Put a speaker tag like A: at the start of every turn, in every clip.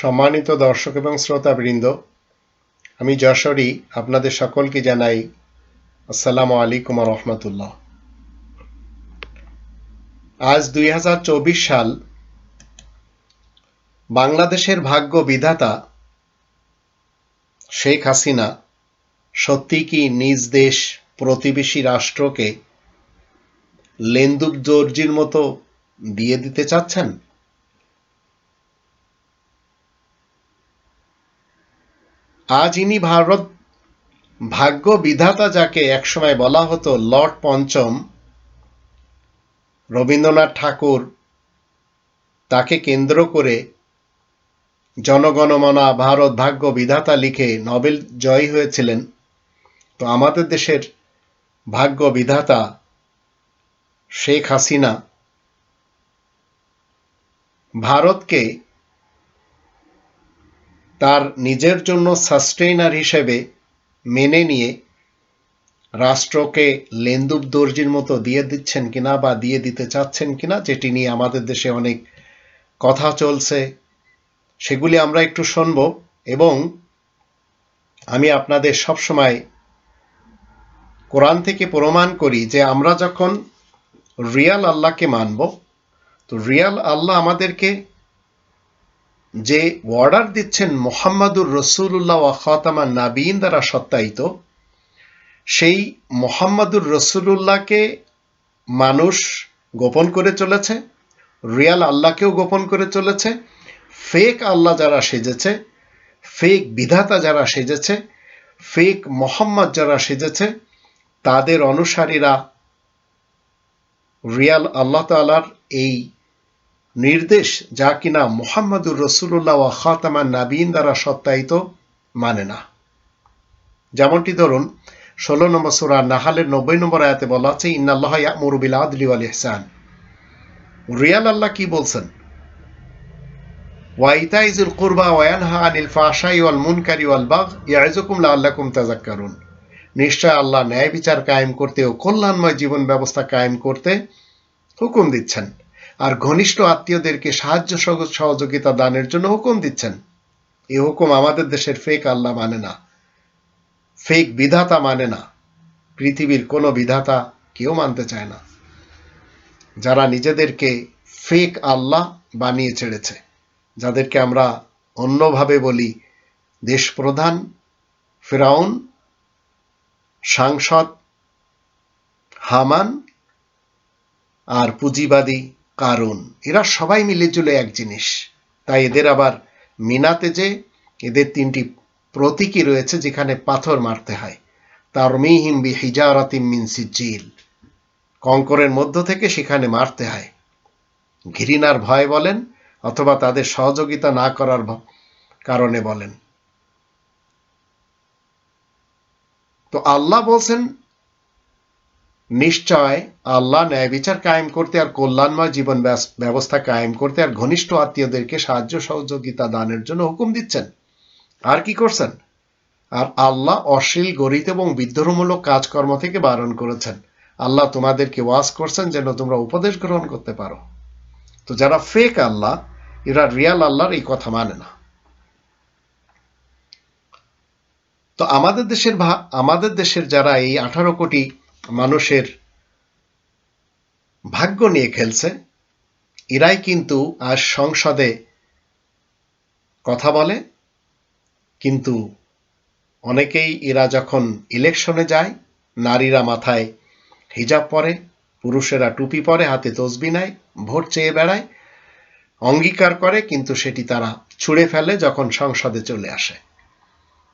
A: সম্মানিত দর্শক এবং শ্রোতাবৃন্দ, আমি যশোরী আপনাদের সকলকে জানাই আসসালামু আলাইকুম রহমতুল্লাহ। আজ দুই হাজার চব্বিশ সাল বাংলাদেশের ভাগ্য বিধাতা শেখ হাসিনা সত্যি কি নিজ দেশ প্রতিবেশী রাষ্ট্রকে লেন্দুব দর্জির মতো দিয়ে দিতে চাচ্ছেন? আজ ইনি ভারত ভাগ্য বিধাতা যাকে একসময় বলা হতো লর্ড পঞ্চম রবীন্দ্রনাথ ঠাকুর, তাকে কেন্দ্র করে জনগণমনা ভারত ভাগ্য বিধাতা লিখে নোবেল জয়ী হয়েছিলেন। তো আমাদের দেশের ভাগ্য বিধাতা শেখ হাসিনা ভারতকে তার নিজের জন্য সাস্টেইনার হিসেবে মেনে নিয়ে রাষ্ট্রকে লেন্দুব দর্জির মতো দিয়ে দিচ্ছেন কিনা বা দিয়ে দিতে চাচ্ছেন কিনা, যেটি নিয়ে আমাদের দেশে অনেক কথা চলছে, সেগুলি আমরা একটু শুনব এবং আমি আপনাদের সবসময় কোরআন থেকে প্রমাণ করি যে আমরা যখন রিয়াল আল্লাহকে মানব, তো রিয়াল আল্লাহ আমাদেরকে যে অর্ডার দিচ্ছেন মোহাম্মদুর রসুল্লাহ খাতামা নাবিন দ্বারা সত্যায়িত, সেই মোহাম্মদুর রসুল্লাহকে মানুষ গোপন করে চলেছে, রিয়াল আল্লাহকেও গোপন করে চলেছে, ফেক আল্লাহ যারা সেজেছে, ফেক বিধাতা যারা সেজেছে, ফেক মোহাম্মদ যারা সেজেছে, তাদের অনুসারীরা রিয়াল আল্লাহ তালার এই নির্দেশ যা কিনা মোহাম্মদুর রসুল্লাহ ওয়া খাতামান নাবিন দ্বারা সত্যায়িত মানে না। যেমনটি ধরুন, ষোলো নম্বর সুরা নাহালের নব্বই নম্বর আয়াতে বলা আছে, ইন্নাল্লাহ ইয়ামুরুবিল আদলি ওয়াল ইহসান। রিয়াল আল্লাহ কি বলছেন? ওয়াইতাইজুল কুরবা ওয়ানহা আনিল ফাশাই ওয়াল মুনকারি ওয়াল বাগ ইয়াইজুকুম লাআল্লাকুম তাযাক্কারুন। নিশ্চয় আল্লাহ ন্যায় বিচার কায়েম করতে ও কল্যাণময় জীবন ব্যবস্থা কায়েম করতে হুকুম দিচ্ছেন। আর ঘনিষ্ঠ আত্মীয়দেরকে সাহায্য সহযোগিতা দানের জন্য হুকুম দিচ্ছেন। এ হুকুম আমাদের দেশের ফেক আল্লাহ মানে না। ফেক বিধাতা মানে না। পৃথিবীর কোনো বিধাতা কেউ মানতে চায় না। যারা নিজেদেরকে ফেক আল্লাহ বানিয়ে ছেড়েছে, যাদেরকে আমরা অন্যভাবে বলি দেশপ্রধান, ফেরাউন, সাংসদ, হামান আর পুঁজিবাদী কারণ, এরা সবাই মিলে জুলে এক জিনিস। তাই এদের আবার মিনাতে যে এদের তিনটি প্রতীকী রয়েছে যেখানে পাথর মারতে হয়। তার মিহিম বি হিজারাতিম মিন সিজিল কঙ্করের মধ্য থেকে সেখানে মারতে হয়। ঘৃণার ভয় বলেন অথবা তাদের সহযোগিতা না করার কারণে বলেন। তো আল্লাহ বলছেন নিশ্চয় আল্লাহ ন্যায় বিচার কায়েম করতে আর কল্যাণময় জীবন ব্যবস্থা কায়েম করতে আর ঘনিষ্ঠ আত্মীয়দেরকে সাহায্য সহযোগিতা দানের জন্য হুকুম দিচ্ছেন। আর কি করছেন? আর আল্লাহ অশ্লীল, গরিত এবং বিদ্রোহমূলক কাজকর্ম থেকে বারণ করেছেন। আল্লাহ তোমাদেরকে ওয়াজ করছেন যেন তোমরা উপদেশ গ্রহণ করতে পারো। তো যারা ফেক আল্লাহ, এরা রিয়াল আল্লাহর এই কথা মানে না। তো আমাদের দেশের আমাদের দেশের যারা এই আঠারো কোটি মানুষের ভাগ্য নিয়ে খেলছে। এরাই কিন্তু আজ সংসদে কথা বলে, কিন্তু অনেকেই এরা যখন ইলেকশনে যায়, নারীরা মাথায় হিজাব পরে, পুরুষেরা টুপি পরে, হাতে তসবি নেয়, ভোট চেয়ে বেড়ায়, অঙ্গীকার করে, কিন্তু সেটি তারা ছুঁড়ে ফেলে যখন সংসদে চলে আসে।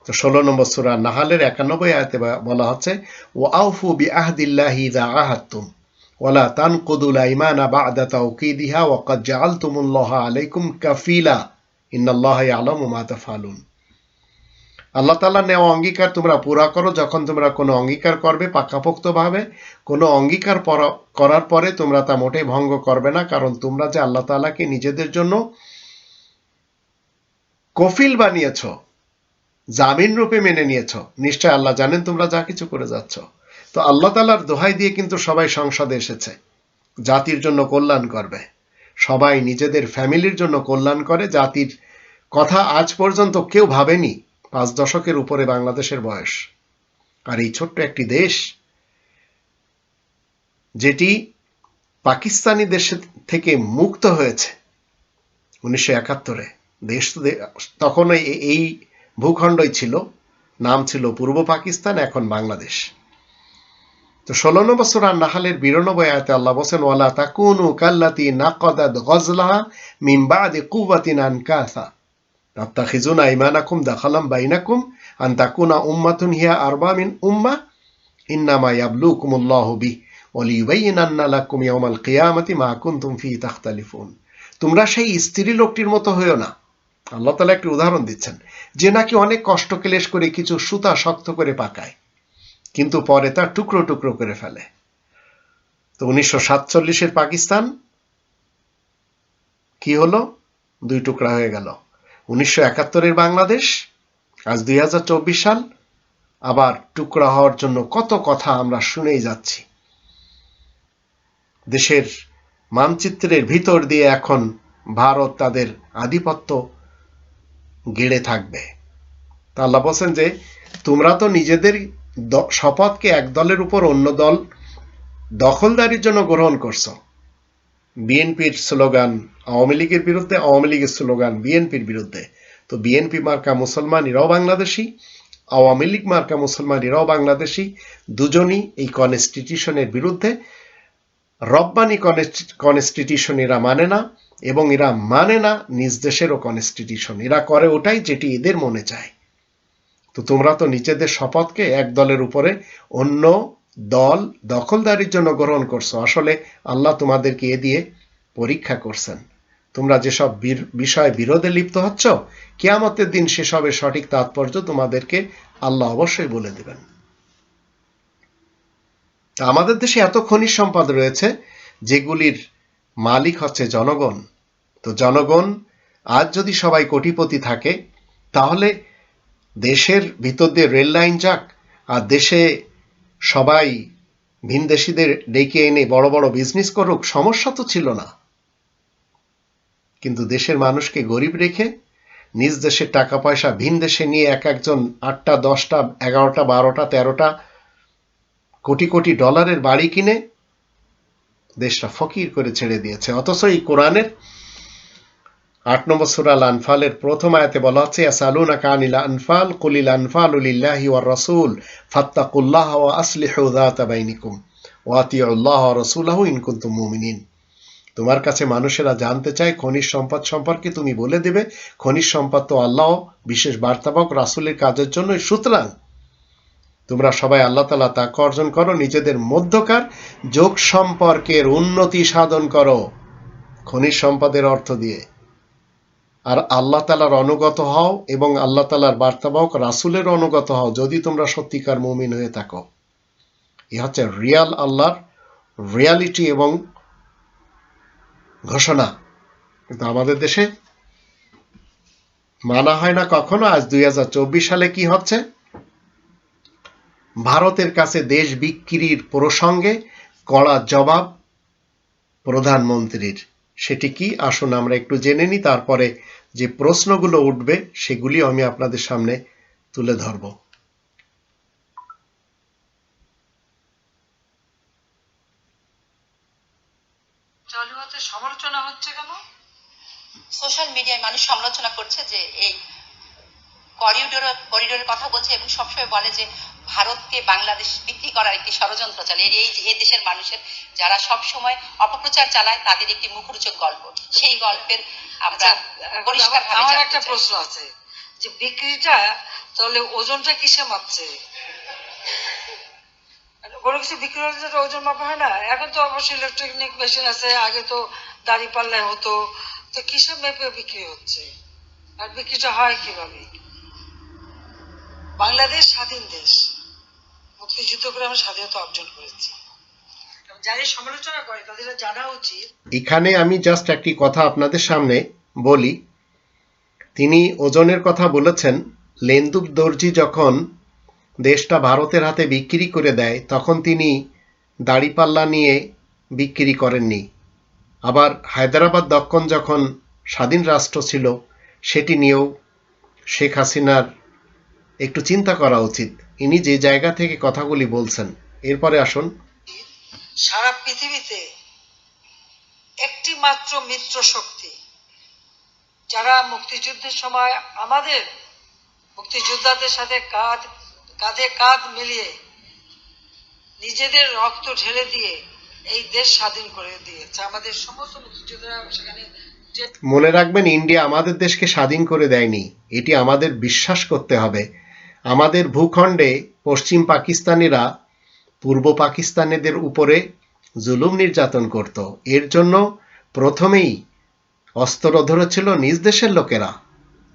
A: তো ষোলো নম্বর সুরা নাহালের একানব্বই আয়তে বলা হচ্ছে ও আউফু বি আহদিল্লাহি দা আহাত্তুম ওয়ালা তানকুদুল আইমানা বাদা তাওকিদিহা ওয়া ক্বাদ জাআলতুমুল্লাহ আলাইকুম কাফিলা, ইন্নাল্লাহ ইয়ালামু মা তাফআলুন। আল্লাহ তাআলা নেওয়া অঙ্গীকার তোমরা পুরা করো, যখন তোমরা কোনো অঙ্গীকার করবে পাকাপোক্তভাবে, কোনো অঙ্গীকার করার পরে তোমরা তা মোটেই ভঙ্গ করবে না, কারণ তোমরা যে আল্লাহ তাআলাকে নিজেদের জন্য কফিল বানিয়েছো জামিন রূপে মেনে নিয়েছ। নিশ্চয় আল্লাহ জানেন তোমরা যা কিছু করে যাচ্ছ। তো আল্লাহ তালার দোহাই দিয়ে কিন্তু সবাই সংসদে এসেছে। জাতির জন্য কল্যাণ করবে। সবাই নিজেদের ফ্যামিলির জন্য কল্যাণ করে। জাতির কথা আজ পর্যন্ত কেউ ভাবেনি পাঁচ দশকের উপরে বাংলাদেশের বয়স। আর এই ছোট্ট একটি দেশ, যেটি পাকিস্তানি দেশ থেকে মুক্ত হয়েছে, উনিশশো একাত্তরে। দেশ তখন এই ভূখণ্ডই ছিল, নাম ছিল পূর্ব পাকিস্তান, এখন বাংলাদেশ। তো ষোলো নম্বর সুরার নাহালের বিরানব্বই আয়তে আল্লাহ বলছেন, ওয়ালা তাকুনু কাল্লাতি নাকাদাত গজলাহা মিন আইমানাকুম দাখালাম বাইনাকুম আন তাকুনা উম্মাতুন হিয়া আরবা মিন উম্মাহ ইন্নামা ইয়াবলুকুমুল্লাহু বিহ ওয়ালিয়ুবাইয়িনান্না লাকুম ইয়াউমাল কিয়ামাতি মা ফিহি তাখতালিফুন। তোমরা সেই স্ত্রী লোকটির মতো হইও না। আল্লাহ তালা একটি উদাহরণ দিচ্ছেন। যে নাকি অনেক কষ্ট ক্লেশ করে কিছু সুতা শক্ত করে পাকায়, কিন্তু পরে তা টুকরো টুকরো করে ফেলে। তো উনিশশো সাতচল্লিশের পাকিস্তান কি হলো? দুই টুকরা হয়ে গেল। উনিশশো একাত্তরের বাংলাদেশ, আজ দুই হাজার চব্বিশ সাল, আবার টুকরা হওয়ার জন্য কত কথা আমরা শুনেই যাচ্ছি। দেশের মানচিত্রের ভিতর দিয়ে এখন ভারত তাদের আধিপত্য থাকবে। তা আল্লাহ বলছেন যে, তোমরা তো নিজেদের শপথকে এক দলের উপর অন্য দল দখলদারির জন্য গ্রহণ করছ। বিএনপির স্লোগান, আওয়ামী লীগের বিরুদ্ধে, আওয়ামী লীগের স্লোগান বিএনপির বিরুদ্ধে। তো বিএনপি মার্কা মুসলমান, এরাও বাংলাদেশি, আওয়ামী লীগ মার্কা মুসলমান, এরাও বাংলাদেশি। দুজনই এই কনস্টিটিউশনের বিরুদ্ধে। রব্বানি কনস্টিটিউশন এরা মানে না। এবং এরা মানে না নিজ দেশেরও কনস্টিটিউশন এরা করে ওটাই যেটি এদের মনে চায়। তো তোমরা তো নিজেদের শপথকে এক দলের উপরে অন্য দল দখলদারির জন্য গ্রহণ করছ। আসলে আল্লাহ তোমাদেরকে এ দিয়ে পরীক্ষা করছেন। তোমরা যেসব বিষয়ে বিরোধে লিপ্ত হচ্ছ, কেয়ামতের দিন সেসবের সঠিক তাৎপর্য তোমাদেরকে আল্লাহ অবশ্যই বলে দেবেন। আমাদের দেশে এত খনিজ সম্পদ রয়েছে, যেগুলির মালিক হচ্ছে জনগণ। তো জনগণ, আজ যদি সবাই কোটিপতি থাকে, তাহলে দেশের ভিতর দিয়ে রেল লাইন যাক, আর দেশে সবাই ভিনদেশিদের ডেকে এনে বড় বড় বিজনেস করুক, সমস্যা তো ছিল না। কিন্তু দেশের মানুষকে গরিব রেখে, নিজ দেশের টাকা পয়সা ভিন দেশে নিয়ে এক একজন আটটা, দশটা, এগারোটা, বারোটা, তেরোটা কোটি কোটি ডলারের বাড়ি কিনে দেশটা ফকির করে ছেড়ে দিয়েছে। অথচ এই কোরআনের আট নম্বর সুরাল আনফালের প্রথম আয়াতে বলা হচ্ছে ইয়াসালুনা কানিল আনফাল, কুলিল আনফাল লিল্লাহি ওয়ার রাসূল, ফাত্তাকুল্লাহ ওয়া আসলিহু যাতা বাইনিকুম, ওয়া আতিউল্লাহ ওয়া রাসূলাহু ইন মুমিনিন। তোমার কাছে মানুষেরা জানতে চায়, খনিজ সম্পদ সম্পর্কে তুমি বলে দেবে। খনিজ সম্পদ তো আল্লাহ, বিশেষ বার্তাবক রাসূলের কাজের জন্য সুতরাং তোমরা সবাই আল্লাহ তালা তাকে অর্জন করো, নিজেদের মধ্যকার যোগ সম্পর্কের উন্নতি সাধন করো, খনিজ সম্পদের অর্থ দিয়ে। আর আল্লাহ তালার অনুগত হও এবং আল্লাহ তালার বার্তাবাহক রাসুলের অনুগত হও, যদি তোমরা সত্যিকার মুমিন হয়ে থাকো। এ হচ্ছে রিয়াল আল্লাহর রিয়ালিটি এবং ঘোষণা। কিন্তু আমাদের দেশে মানা হয় না কখনো। আজ দুই হাজার চব্বিশ সালে কি হচ্ছে? ভারতের কাছে দেশ বিক্রির প্রসঙ্গে কড়া জবাব প্রধানমন্ত্রীর। সেটি কি? আসুন আমরা একটু জেনে নিই, তারপরে যে প্রশ্নগুলো উঠবে সেগুলি আমি আপনাদের সামনে তুলে ধরব।
B: সমালোচনা হচ্ছে কেন?
C: সোশ্যাল মিডিয়ায় মানুষ সমালোচনা করছে যে এই করিডোর করিডোরের কথা বলছে এবং সবসময় বলে যে ভারতকে বাংলাদেশ বিক্রি করার একটি ষড়যন্ত্র চলে এই এই দেশের মানুষের যারা সব সময় অপপ্রচার চালায় তাদের একটি মুখরোচক গল্প। সেই গল্পের আমরা
B: আচ্ছা,
C: পরিষ্কার
B: আমার- একটা প্রশ্ন আছে যে বিক্রিটা তাহলে ওজনটা কিসে মাপছে? কোনো কিছু বিক্রি হলে ওজন মাপা হয় না। এখন তো অবশ্যই ইলেকট্রনিক মেশিন আছে আগে তো দাড়ি পাল্লায় হতো। তো কিসে মেপে বিক্রি হচ্ছে? আর বিক্রিটা হয় কীভাবে? বাংলাদেশ স্বাধীন দেশ। মুক্তিযুদ্ধ করে আমরা স্বাধীনতা অর্জন করেছি। যাদের সমালোচনা করে তাদের জানা উচিত।
A: এখানে আমি জাস্ট একটি কথা আপনাদের সামনে বলি। তিনি ওজনের কথা বলেছেন। লেন্দুব দর্জি যখন দেশটা ভারতের হাতে বিক্রি করে দেয় তখন তিনি দাড়িপাল্লা নিয়ে বিক্রি করেননি। আবার হায়দ্রাবাদ দক্ষণ যখন স্বাধীন রাষ্ট্র ছিল সেটি নিয়েও শেখ হাসিনার একটু চিন্তা করা উচিত। ইনি যে জায়গা থেকে কথাগুলি বলছেন এরপরে আসুন।
B: সারা পৃথিবীতে একটি মাত্র মিত্র শক্তি যারা মুক্তিযুদ্ধের সময় আমাদের মুক্তিযোদ্ধাদের সাথে কাঁধ কাঁধে কাঁধ মিলিয়ে নিজেদের রক্ত ঢেলে দিয়ে এই দেশ স্বাধীন করে দিয়েছে। আমাদের সমস্ত মুক্তিযোদ্ধারা সেখানে
A: মনে রাখবেন ইন্ডিয়া আমাদের দেশকে স্বাধীন করে দেয়নি। এটি আমাদের বিশ্বাস করতে হবে। আমাদের ভূখণ্ডে পশ্চিম পাকিস্তানিরা পূর্ব পাকিস্তানিদের উপরে জুলুম নির্যাতন করত। এর জন্য প্রথমেই অস্ত্র ধরেছিল নিজ দেশের লোকেরা।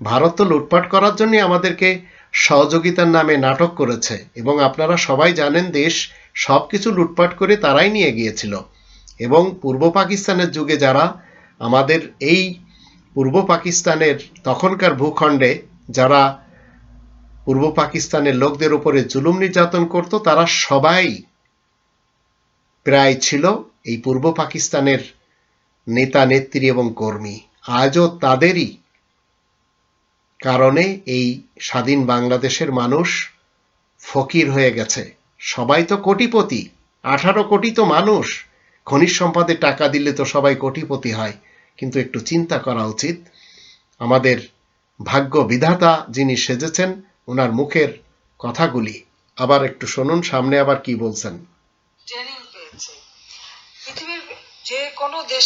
A: ভারত তো লুটপাট করার জন্য আমাদেরকে সহযোগিতার নামে নাটক করেছে এবং আপনারা সবাই জানেন দেশ সব কিছু লুটপাট করে তারাই নিয়ে গিয়েছিল। এবং পূর্ব পাকিস্তানের যুগে যারা আমাদের এই পূর্ব পাকিস্তানের তখনকার ভূখণ্ডে যারা পূর্ব পাকিস্তানের লোকদের উপরে জুলুম নির্যাতন করত, তারা সবাই প্রায় ছিল এই পূর্ব পাকিস্তানের নেতা, নেত্রী এবং কর্মী। আজও তাদেরই কারণে এই স্বাধীন বাংলাদেশের মানুষ ফকির হয়ে গেছে। সবাই তো কোটিপতি, আঠারো কোটি তো মানুষ। খনিজ সম্পদে টাকা দিলে তো সবাই কোটিপতি হয়। কিন্তু একটু চিন্তা করা উচিত। আমাদের ভাগ্য বিধাতা যিনি সেজেছেন ওনার মুখের কথাগুলি। আবার একটু শুনুন, সামনে আবার কি বলছেন।
B: ট্রেনিং পেয়েছে। পৃথিবীর যে কোনো দেশ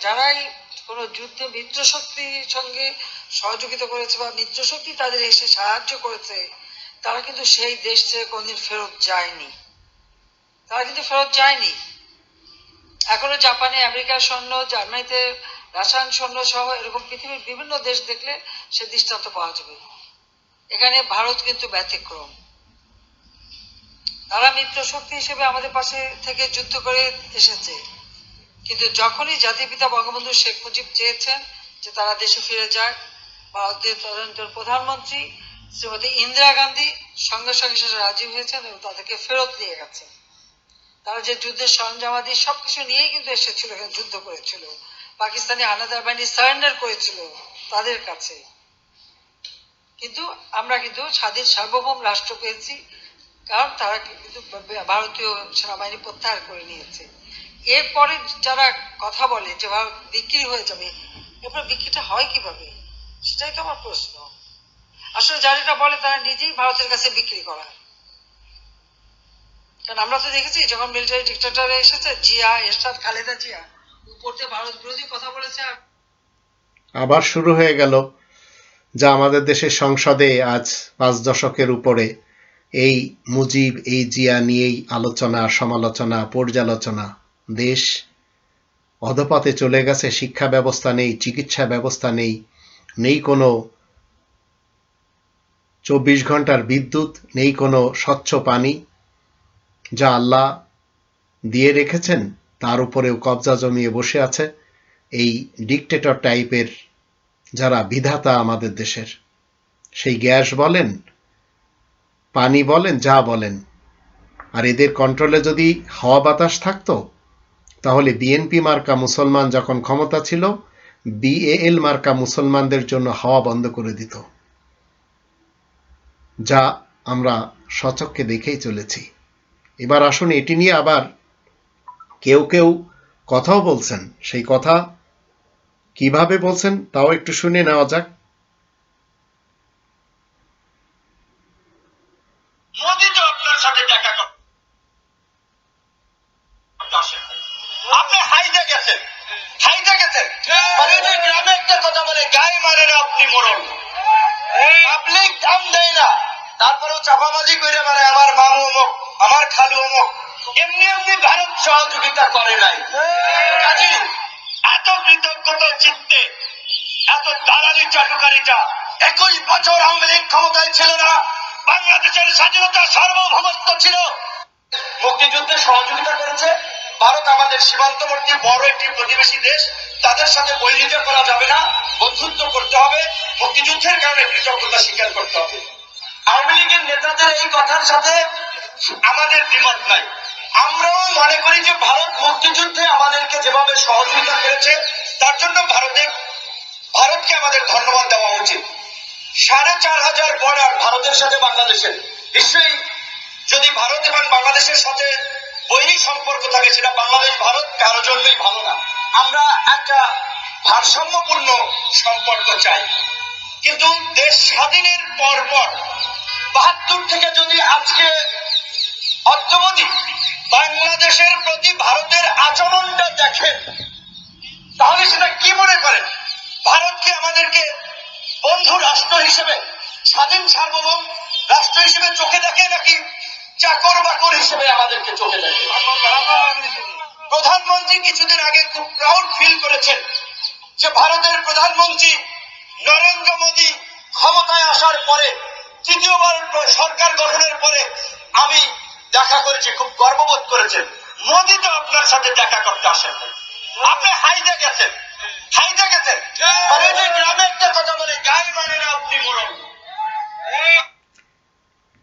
B: যারাই কোনো যুদ্ধে মিত্র শক্তির সঙ্গে সহযোগিতা করেছে বা মিত্র শক্তি তাদের এসে সাহায্য করেছে, তারা কিন্তু সেই দেশ থেকে কোনদিন ফেরত যায়নি। তারা কিন্তু ফেরত যায়নি। এখনও জাপানে আমেরিকার সৈন্য, জার্মানিতে রাসায়ন সৈন্য সহ এরকম পৃথিবীর বিভিন্ন দেশ দেখলে সে দৃষ্টান্ত পাওয়া যাবে। এখানে ভারত কিন্তু ব্যতিক্রম। তারা মিত্র শক্তি হিসেবে আমাদের পাশে থেকে যুদ্ধ করে এসেছে। কিন্তু যখনই জাতির পিতা বঙ্গবন্ধু শেখ মুজিব চেয়েছেন যে তারা দেশে ফিরে যায় ভারতের তদন্তের প্রধানমন্ত্রী শ্রীমতী ইন্দিরা গান্ধী সঙ্গে সঙ্গে সেটা রাজি হয়েছেন এবং তাদেরকে ফেরত নিয়ে গেছেন। তারা যে যুদ্ধের সরঞ্জামাদি সবকিছু নিয়েই কিন্তু এসেছিল যুদ্ধ করেছিল। পাকিস্তানি হানাদার বাহিনী সারেন্ডার করেছিল তাদের কাছে। কিন্তু আমরা কিন্তু স্বাধীন সার্বভৌম রাষ্ট্র পেয়েছি, কারণ তারা কিন্তু ভারতীয় সেনাবাহিনী প্রত্যাহার করে নিয়েছে। এরপরে যারা কথা বলে যে ভারত বিক্রি হয়ে যাবে, এরপর বিক্রিটা হয় কীভাবে? সেটাই তো আমার প্রশ্ন। আসলে যারা বলে, তারা নিজেই ভারতের কাছে বিক্রি করা। কারণ আমরা তো দেখেছি, যখন মিলিটারি ডিক্টেটরে এসেছে, জিয়া, এরশাদ, খালেদা জিয়া, উপর দিয়ে ভারত বিরোধী কথা বলেছে
A: আবার শুরু হয়ে গেল। যা আমাদের দেশের সংসদে আজ পাঁচ দশকের উপরে এই মুজিব, এই জিয়া নিয়েই আলোচনা, সমালোচনা, পর্যালোচনা দেশ অধপথে চলে গেছে। শিক্ষা ব্যবস্থা নেই, চিকিৎসা ব্যবস্থা নেই নেই কোনো চব্বিশ ঘণ্টার বিদ্যুৎ, নেই কোনো স্বচ্ছ পানি। যা আল্লাহ দিয়ে রেখেছেন, তার উপরেও কবজা জমিয়ে বসে আছে। এই ডিকটেটর টাইপের যারা বিধাতা আমাদের দেশের, সেই গ্যাস বলেন, পানি বলেন, যা বলেন, আর এদের কন্ট্রোলে যদি হাওয়া বাতাস থাকতো, তাহলে বিএনপি মার্কা মুসলমান যখন ক্ষমতা ছিল বিএএল মার্কা মুসলমানদের জন্য হাওয়া বন্ধ করে দিত, যা আমরা সচক্ষে দেখেই চলেছি। এবার আসুন এটি নিয়ে আবার কেউ কেউ কথাও বলছেন। সেই কথা কীভাবে বলছেন, তাও একটু শুনে নেওয়া যাক।
D: তারপরেও মানে আমার মামু আমার খালু অমুক। এমনি এমনি ভারত সহযোগিতা করে নাই। এত কৃতজ্ঞতা চিত্তে এত দালালি চাটুকারিতা একুশ বছর আওয়ামী লীগ ক্ষমতায় ছিল না, বাংলাদেশের স্বাধীনতা সার্বভৌমত্ব ছিল। মুক্তিযুদ্ধে সহযোগিতা করেছে, ভারত আমাদের সীমান্তবর্তী বড় একটি প্রতিবেশী দেশ, তাদের সাথে বৈরিতা করা যাবে না, বন্ধুত্ব করতে হবে, মুক্তিযুদ্ধের কারণে কৃতজ্ঞতা স্বীকার করতে হবে। আওয়ামী লীগের নেতাদের এই কথার সাথে আমাদের দ্বিমত নাই। আমরাও মনে করি যে ভারত মুক্তিযুদ্ধে আমাদেরকে যেভাবে সহযোগিতা করেছে, তার জন্য ভারতের ভারতকে আমাদের ধন্যবাদ দেওয়া উচিত। সাড়ে চার হাজার বর্ডার ভারতের সাথে বাংলাদেশের। নিশ্চয়ই যদি ভারত এবং বাংলাদেশের সাথে বৈরিক সম্পর্ক থাকে, সেটা বাংলাদেশ, ভারত কারও জন্যই ভালো না। আমরা একটা ভারসাম্যপূর্ণ সম্পর্ক চাই। কিন্তু দেশ স্বাধীনের পর পর বাহাত্তর থেকে যদি আজকে অদ্যবধি বাংলাদেশের প্রতি ভারতের আচরণটা দেখেন। তাহলে সেটা কি মনে করেন? ভারত কি আমাদেরকে বন্ধু রাষ্ট্র হিসেবে, স্বাধীন সার্বভৌম রাষ্ট্র হিসেবে চোখে দেখে নাকি চাকর বাকর হিসেবে আমাদেরকে চোখে দেখে? প্রধানমন্ত্রী কিছুদিন আগে খুব প্রাউড ফিল করেছেন যে ভারতের প্রধানমন্ত্রী নরেন্দ্র মোদী ক্ষমতায় আসার পরে, তৃতীয়বার সরকার গঠনের পরে আমি দেখা করেছি খুব গর্ববোধ করেছেন মোদী তো আপনার সাথে দেখা করতে আসেন। আপনি হাইদে গেছেন। হাইদে গেছেন। মানে যে গ্রামে একটা কথা বলে গায়ে মানে না আপনি মরণ।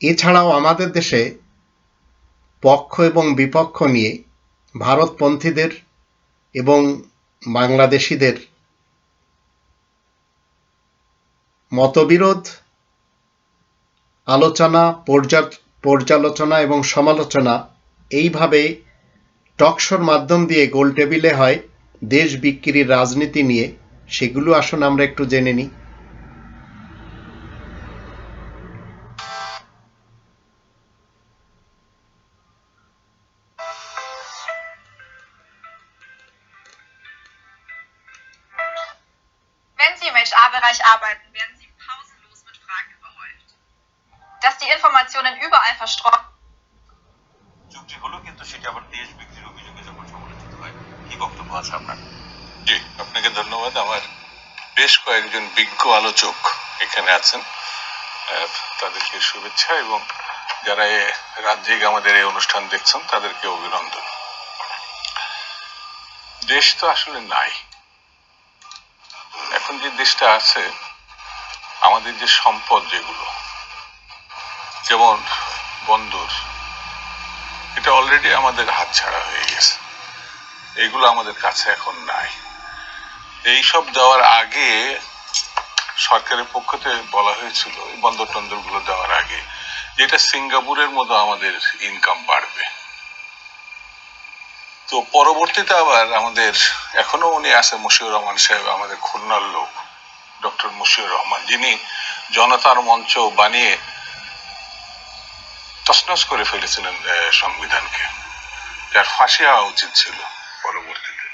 A: এছাড়াও আমাদের দেশে পক্ষ এবং বিপক্ষ নিয়ে ভারতপন্থীদের এবং বাংলাদেশিদের মতবিরোধ আলোচনা পর্যালোচনা এবং সমালোচনা এইভাবে টকশোর মাধ্যম দিয়ে গোল টেবিলে হয় দেশ বিক্রির রাজনীতি নিয়ে। সেগুলো আসুন আমরা একটু জেনে নিই।
E: Dass die Informationen überall verstreut
F: চুক্তি হলো কিন্তু সেটা আবার দেশ বিক্রির অভিযোগে যখন সমালোচিত হয় কি বক্তব্য আছে আপনার?
G: জি আপনাকে ধন্যবাদ। আমার বেশ কয়েকজন বিজ্ঞ আলোচক এখানে আছেন। তাদেরকে শুভেচ্ছা এবং যারা এ রাজ্যিক আমাদের এই অনুষ্ঠান দেখছেন তাদেরকে অভিনন্দন। দেশ তো আসলে নাই। এখন যে দেশটা আছে আমাদের যে সম্পদ যেগুলো যেমন বন্দর, এটা অলরেডি আমাদের হাতছাড়া হয়ে গেছে। এগুলো আমাদের কাছে এখন নাই। এইসব দেওয়ার আগে সরকারের পক্ষ থেকে বলা হয়েছিল বন্দর টন্দরগুলো দেওয়ার আগে যেটা সিঙ্গাপুরের মতো আমাদের ইনকাম বাড়বে। তো পরবর্তীতে আবার আমাদের, এখনও উনি আছে মুশিউর রহমান সাহেব, আমাদের খুলনার লোক, ডক্টর মুশিউর রহমান। যিনি জনতার মঞ্চ বানিয়ে তসনস করে ফেলেছিলেন সংবিধানকে। যার ফাঁসি হওয়া উচিত ছিল পরবর্তীতে।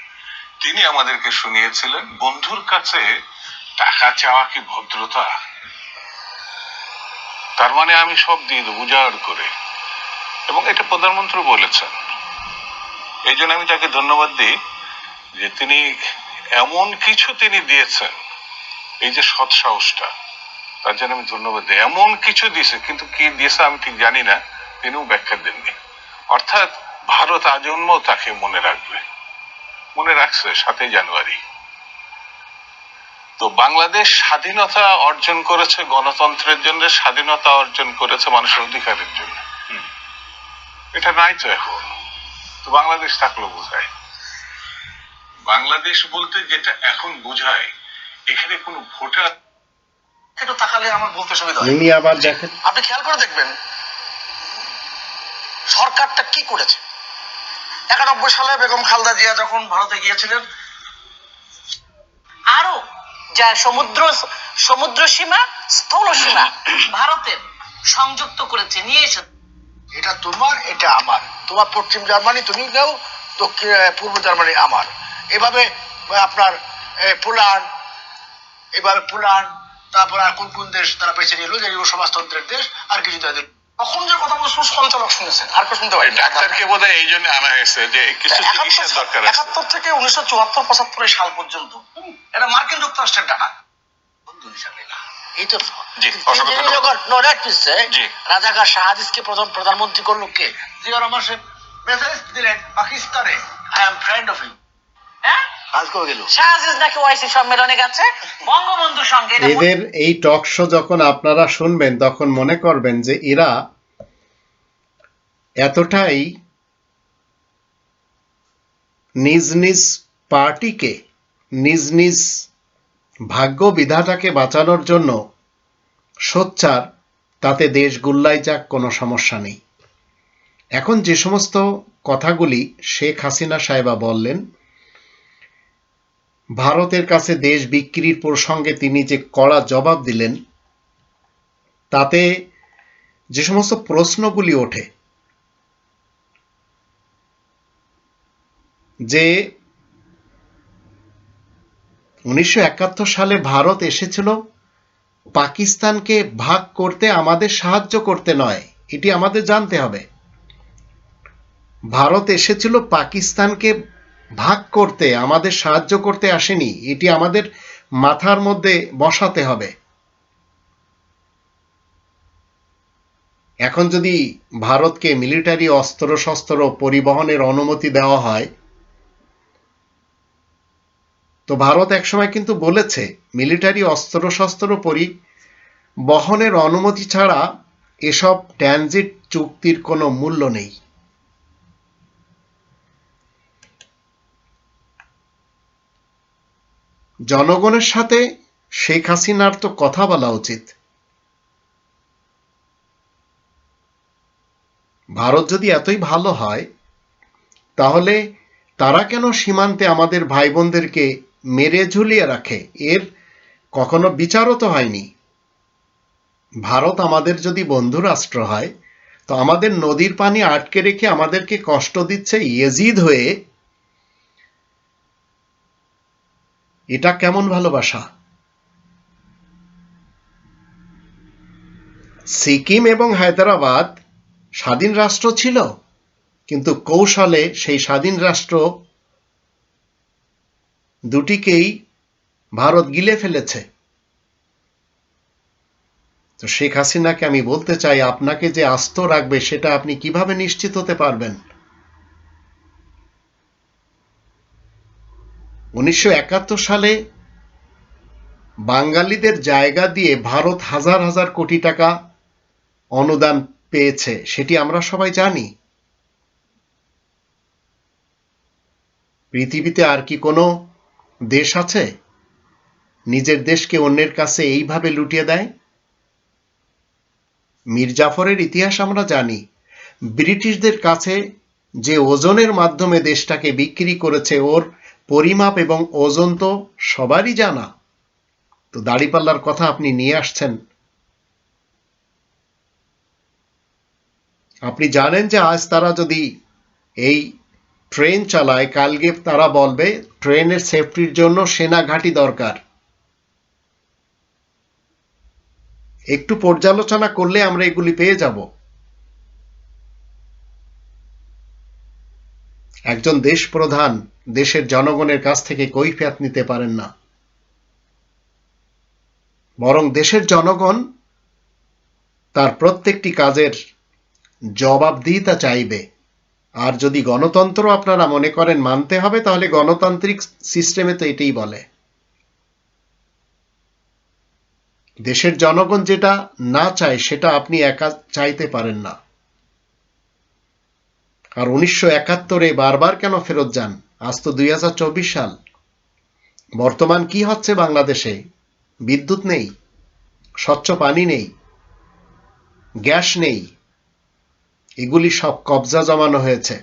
G: তিনি আমাদেরকে শুনিয়েছিলেন, বন্ধুর কাছে টাকা চাওয়া কি ভদ্রতা? তার মানে আমি সব দিয়ে দেবো উজাড় করে, এবং এটা প্রধানমন্ত্রী বলেছেন। এই জন্য আমি তাকে ধন্যবাদ দিই যে তিনি এমন কিছু তিনি দিয়েছেন, এই যে সৎ সাহসটা তার জন্য আমি ধন্যবাদ দিই। এমন কিছু দিয়েছে কিন্তু কি দিয়েছে আমি ঠিক জানি না তিনিও ব্যাখ্যা দেননি। অর্থাৎ ভারত আজন্ম তাকে মনে রাখবে। মনে রাখছে সাতই জানুয়ারি। তো বাংলাদেশ স্বাধীনতা অর্জন করেছে গণতন্ত্রের জন্য স্বাধীনতা অর্জন করেছে মানুষের অধিকারের জন্য। এটা নাই তো এখন। তো বাংলাদেশ থাকল বোঝায় বাংলাদেশ বলতে যেটা এখন বোঝায় এখানে কোনো ভোটার
D: একটু তাকালে আমার বলতে সুবিধা হয়।
A: ইনি আবার দেখেন।
D: আপনি খেয়াল করে দেখবেন সরকারটা কি করেছে? একানব্বই সালে বেগম খালদা জিয়া যখন ভারতে গিয়েছিলেন
H: আরও যা সমুদ্র সমুদ্র সীমা স্থল সীমা ভারতের সংযুক্ত করেছে নিয়ে এসেছে।
D: এটা তোমার এটা আমার। তোমার পশ্চিম জার্মানি তুমি নাও দক্ষিণ পূর্ব জার্মানি আমার। এভাবে আপনার পোল্যান্ড এভাবে পোল্যান্ড তারপর আর কোন কোন দেশ তারা বেছে নিল যে এগুলো সমাজতন্ত্রের দেশ আর কিছু তাদের। তখন যে কথা বলছো সঞ্চালক শুনেছেন আর কেউ শুনতে পারি
G: ডাক্তারকে বোধ হয় এই জন্য আনা হয়েছে যে কিছু চিকিৎসার দরকার আছে।
D: একাত্তর থেকে উনিশশো চুয়াত্তর পঁচাত্তর সাল পর্যন্ত। এটা মার্কিন যুক্তরাষ্ট্রের ডাটা। বন্ধু হিসাবে না
H: এই তো। রাজাকার শাহাদিসকে প্রথম প্রধানমন্ত্রী করল কে?
D: জিয়া রহমান সাহেব মেসেজ দিলেন পাকিস্তানে। I am friend of you
H: হ্যাঁ?
A: এদের এই টক শো যখন আপনারা শুনবেন তখন মনে করবেন যে এরা এতটাই নিজ নিজ পার্টিকে নিজ নিজ ভাগ্য বিধাতাকে বাঁচানোর জন্য সোচ্চার তাতে দেশ গুল্লাই যাক কোনো সমস্যা নেই। এখন যে সমস্ত কথাগুলি শেখ হাসিনা সাহেবা বললেন ভারতের কাছে দেশ বিক্রির প্রসঙ্গে তিনি যে কড়া জবাব দিলেন, তাতে যে সমস্ত প্রশ্নগুলি ওঠে, যে উনিশশো একাত্তর সালে ভারত এসেছিল পাকিস্তানকে ভাগ করতে আমাদের সাহায্য করতে নয়, এটি আমাদের জানতে হবে। ভারত এসেছিল পাকিস্তানকে ভাগ করতে, আমাদের সাহায্য করতে আসেনি। এটি আমাদের মাথার মধ্যে বসাতে হবে। এখন যদি ভারতকে মিলিটারি অস্ত্র শস্ত্র পরিবহনের অনুমতি দেওয়া হয়, তো ভারত একসময় কিন্তু বলেছে, মিলিটারি অস্ত্র শস্ত্র পরিবহনের অনুমতি ছাড়া এসব ট্রানজিট চুক্তির কোনো মূল্য নেই। জনগণের সাথে শেখ হাসিনার তো কথা বলা উচিত। ভারত যদি এতই ভালো হয়, তাহলে তারা কেন সীমান্তে আমাদের ভাই বোনদেরকে মেরে ঝুলিয়ে রাখে? এর কখনো বিচারও তো হয়নি। ভারত আমাদের যদি বন্ধু রাষ্ট্র হয়, তো আমাদের নদীর পানি আটকে রেখে আমাদেরকে কষ্ট দিচ্ছে ইয়েজিদ হয়ে এটা কেমন ভালোবাসা? সিকিম এবং হায়দ্রাবাদ স্বাধীন রাষ্ট্র ছিল, কিন্তু কৌশলে সেই স্বাধীন রাষ্ট্র দুটিকেই ভারত গিলে ফেলেছে। তো শেখ হাসিনাকে আমি বলতে চাই, আপনাকে যে আস্ত রাখবে সেটা আপনি কীভাবে নিশ্চিত হতে পারবেন? উনিশশো একাত্তর সালে বাঙালিদের জায়গা দিয়ে ভারত হাজার হাজার কোটি টাকা অনুদান পেয়েছে, সেটি আমরা সবাই জানি। পৃথিবীতে আর কি কোনো দেশ আছে? নিজের দেশকে অন্যের কাছে এইভাবে লুটিয়ে দেয়? মীর জাফরের ইতিহাস আমরা জানি। ব্রিটিশদের কাছে যে ওজনের মাধ্যমে দেশটাকে বিক্রি করেছে, ওর পরিমাপ এবং ওজন তো সবারই জানা। তো দাড়িপাল্লার কথা আপনি নিয়ে আসছেন। আপনি জানেন যে আজ তারা যদি এই ট্রেন চালায়, কালকে তারা বলবে, ট্রেনের সেফটির জন্য সেনা ঘাঁটি দরকার। একটু পর্যালোচনা করলে আমরা এগুলি পেয়ে যাব। একজন দেশ প্রধান দেশের জনগণের কাছ থেকে কৈফিয়ত নিতে পারেন না। বরং দেশের জনগণ তার প্রত্যেকটি কাজের জবাবদিহিতা চাইবে। আর যদি গণতন্ত্র আপনারা মনে করেন মানতে হবে, তাহলে গণতান্ত্রিক সিস্টেমে তো এটাই বলে। দেশের জনগণ যেটা না চায়, সেটা আপনি একা চাইতে পারেন না। আর উনিশশো একাত্তরে বারবার কেন ফেরত যান? আজ তো দুই হাজার চব্বিশ সাল। বর্তমান কি হচ্ছে বাংলাদেশে? বিদ্যুৎ নেই, স্বচ্ছ পানি নেই, গ্যাস নেই, এগুলি সব কবজা জমানো হয়েছে।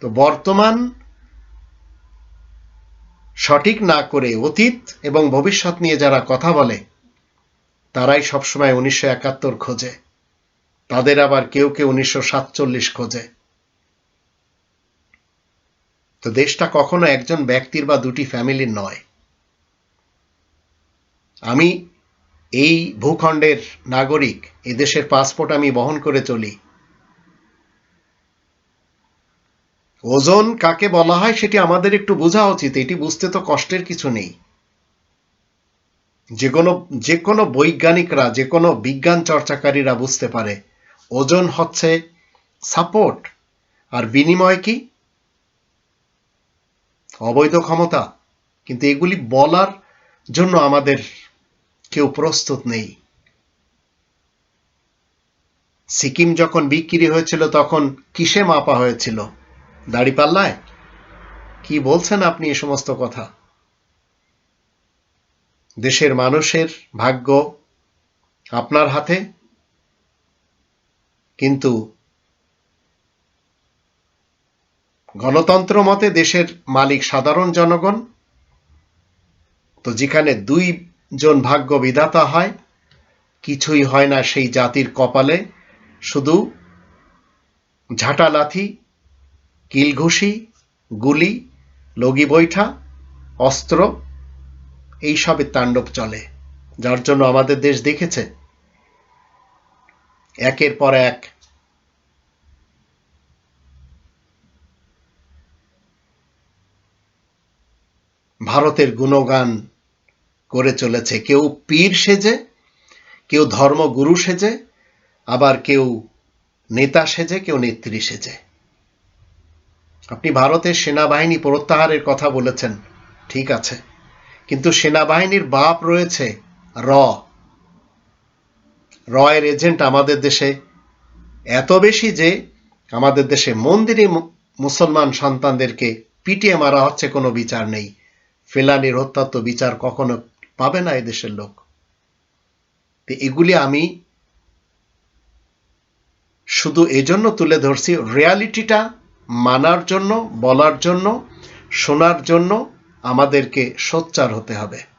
A: তো বর্তমান সঠিক না করে অতীত এবং ভবিষ্যৎ নিয়ে যারা কথা বলে, তারাই সবসময় উনিশশো একাত্তর খোঁজে। তাদের আবার কেউ কেউ উনিশশো সাতচল্লিশ খোঁজে। তো দেশটা কখনো একজন ব্যক্তির বা দুটি ফ্যামিলির নয়। আমি এই ভূখণ্ডের নাগরিক এ দেশের পাসপোর্ট আমি বহন করে চলি। ওজন কাকে বলা হয় সেটি আমাদের একটু বোঝা উচিত, এটি বুঝতে তো কষ্টের কিছু নেই। যে কোনো যে কোনো বৈজ্ঞানিকরা, যে কোনো বিজ্ঞান চর্চাকারীরা বুঝতে পারে। ওজন হচ্ছে সাপোর্ট আর বিনিময় কি? অবৈধ ক্ষমতা। কিন্তু এগুলি বলার জন্য আমাদের কেউ প্রস্তুত নেই। সিকিম যখন বিক্রি হয়েছিল, তখন কিসে মাপা হয়েছিল? দাড়িপাল্লায়? কি বলছেন আপনি এ সমস্ত কথা? দেশের মানুষের ভাগ্য আপনার হাতে? কিন্তু গণতন্ত্র মতে দেশের মালিক সাধারণ জনগণ। তো যেখানে দুই জন ভাগ্য বিধাতা হয়, কিছুই হয় না সেই জাতির কপালে। শুধু ঝাঁটালাথি, কিলঘুষি, গুলি, লগি বৈঠা, অস্ত্র এইসবের তাণ্ডব চলে, যার জন্য আমাদের দেশ দেখেছে। একের পর এক। ভারতের গুণগান করে চলেছে। কেউ পীর সেজে, কেউ ধর্মগুরু সেজে, আবার কেউ নেতা সেজে, কেউ নেত্রী সেজে। আপনি ভারতের সেনাবাহিনী প্রত্যাহারের কথা বলেছেন, ঠিক আছে। কিন্তু সেনাবাহিনীর বাপ রয়েছে র। র এর এজেন্ট আমাদের দেশে এত বেশি যে আমাদের দেশে মন্দিরে মুসলমান সন্তানদেরকে পিটিয়ে মারা হচ্ছে কোনো বিচার নেই। ফেলানির হত্যার তো বিচার কখনো পাবে না এদেশের লোক। তো এগুলি আমি শুধু এজন্য তুলে ধরছি, রিয়ালিটিটা মানার জন্য, বলার জন্য, শোনার জন্য আমাদেরকে সোচ্চার হতে হবে।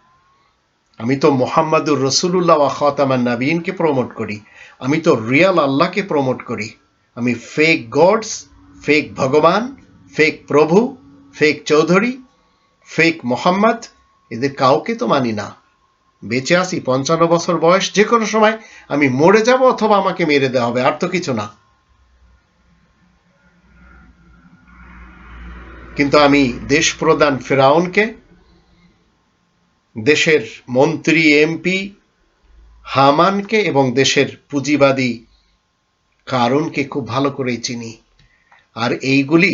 A: আমি তো মোহাম্মদুর রসুল্লাহ খাতামান নাবিনকে প্রমোট করি। আমি তো রিয়াল আল্লাহকে প্রমোট করি। আমি ফেক গডস ফেক ভগবান ফেক প্রভু ফেক চৌধুরী ফেক মোহাম্মদ, এদের কাউকে তো মানি না। বেঁচে আসি পঞ্চান্ন বছর বয়স, যে কোনো সময় আমি মরে যাব অথবা আমাকে মেরে দেওয়া হবে, আর তো কিছু না। কিন্তু আমি দেশ প্রধান ফেরাউনকে দেশের মন্ত্রী, এমপি হামানকে এবং দেশের পুঁজিবাদী কারণকে খুব ভালো করেই চিনি। আর এইগুলি,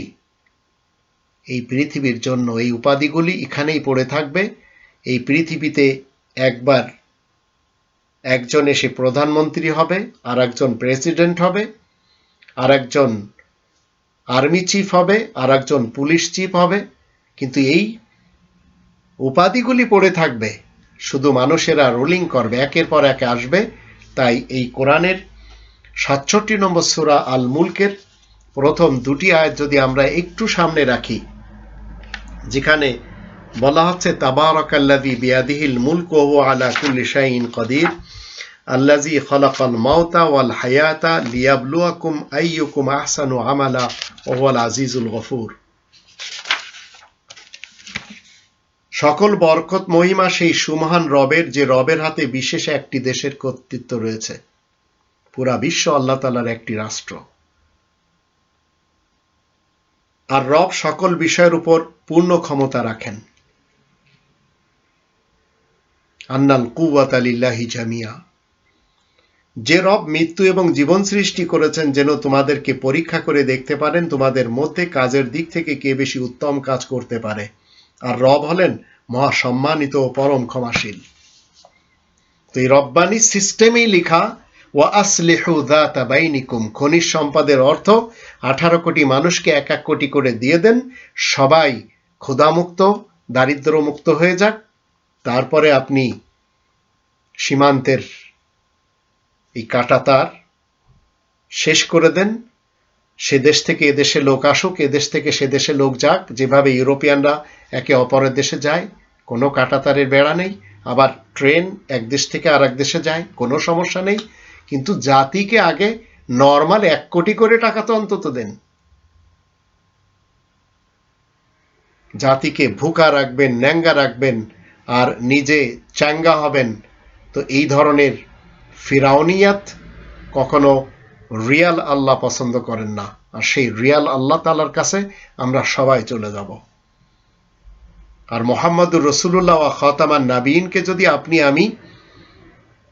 A: এই পৃথিবীর জন্য এই উপাধিগুলি এখানেই পড়ে থাকবে। এই পৃথিবীতে একবার একজন এসে প্রধানমন্ত্রী হবে আর একজন প্রেসিডেন্ট হবে আর একজন আর্মি চিফ হবে আর একজন পুলিশ চিফ হবে। কিন্তু এই উপাধিগুলি পড়ে থাকবে। শুধু মানুষেরা রোলিং করবে, একের পর একে আসবে। তাই এই কোরআনের সাতষট্টি নম্বর সুরা আল মুলকের প্রথম দুটি আয়াত যদি আমরা একটু সামনে রাখি, যেখানে বলা হচ্ছে, তাবারাকাল্লাযী বিয়াদিহিল মুলকু হুয়া আলা কুল্লি শাইইন কদির। আল্লাযী খালাকাল মাউতা ওয়াল হায়াতা লিয়াবলুয়াকুম আইয়ুকুম আহসানু আমালা ওয়া হুয়াল আজিজুল গফুর। সকল বরকত মহিমা সেই সুমহান রবের, যে রবের হাতে বিশেষ একটি দেশের কর্তৃত্ব রয়েছে। পুরা বিশ্ব আল্লাহ তালার একটি রাষ্ট্র। আর রব সকল বিষয়ের উপর পূর্ণ ক্ষমতা রাখেন। আন্নাল কুওয়াত আলিল্লাহি জামিয়া। যে রব মৃত্যু এবং জীবন সৃষ্টি করেছেন যেন তোমাদেরকে পরীক্ষা করে দেখতে পারেন তোমাদের মধ্যে কাজের দিক থেকে কে বেশি উত্তম কাজ করতে পারে। আর রব হলেন মহা সম্মানিত ও পরম ক্ষমাশীল। তো এই রব্বানি সিস্টেমেই লেখা, ওয়া আসলিহু যাতা বাইনিকুম খনিজ সম্পদের অর্থ আঠারো কোটি মানুষকে এক এক কোটি করে দিয়ে দেন। সবাই ক্ষুধামুক্ত, দারিদ্র্যমুক্ত হয়ে যাক। তারপরে আপনি সীমান্তের এই কাটাতার শেষ করে দেন। সে দেশ থেকে এদেশে লোক আসুক এদেশ থেকে সে দেশে লোক যাক। যেভাবে ইউরোপিয়ানরা একে অপরের দেশে যায়, কোনো কাটাতারের বেড়া নেই, আবার ট্রেন এক দেশ থেকে আর এক দেশে যায়, কোনো সমস্যা নেই, কিন্তু জাতিকে আগে নর্মাল এক কোটি করে টাকা তো অন্তত দেন। জাতিকে ভুকা রাখবেন, ন্যাঙ্গা রাখবেন, আর নিজে চাঙ্গা হবেন। তো এই ধরনের ফিরাউনিয়াত কখনো রিয়াল আল্লাহ পছন্দ করেন না। আর সেই রিয়াল আল্লাহ তালার কাছে আমরা সবাই চলে যাব। আর মোহাম্মদুর রসুল্লাহ খতামান নাবিনকে যদি আপনি আমি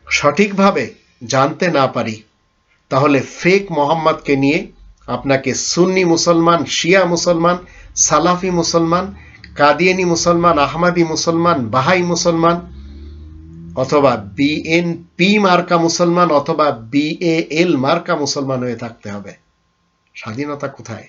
A: সঠিকভাবে জানতে না পারি, তাহলে ফেক মোহাম্মদকে নিয়ে আপনাকে সুন্নি মুসলমান, শিয়া মুসলমান, সালাফি মুসলমান, কাদিয়ানি মুসলমান, আহমাদি মুসলমান, বাহাই মুসলমান অথবা বিএনপি মার্কা মুসলমান অথবা বিএএল মার্কা মুসলমান হয়ে থাকতে হবে। স্বাধীনতা কোথায়?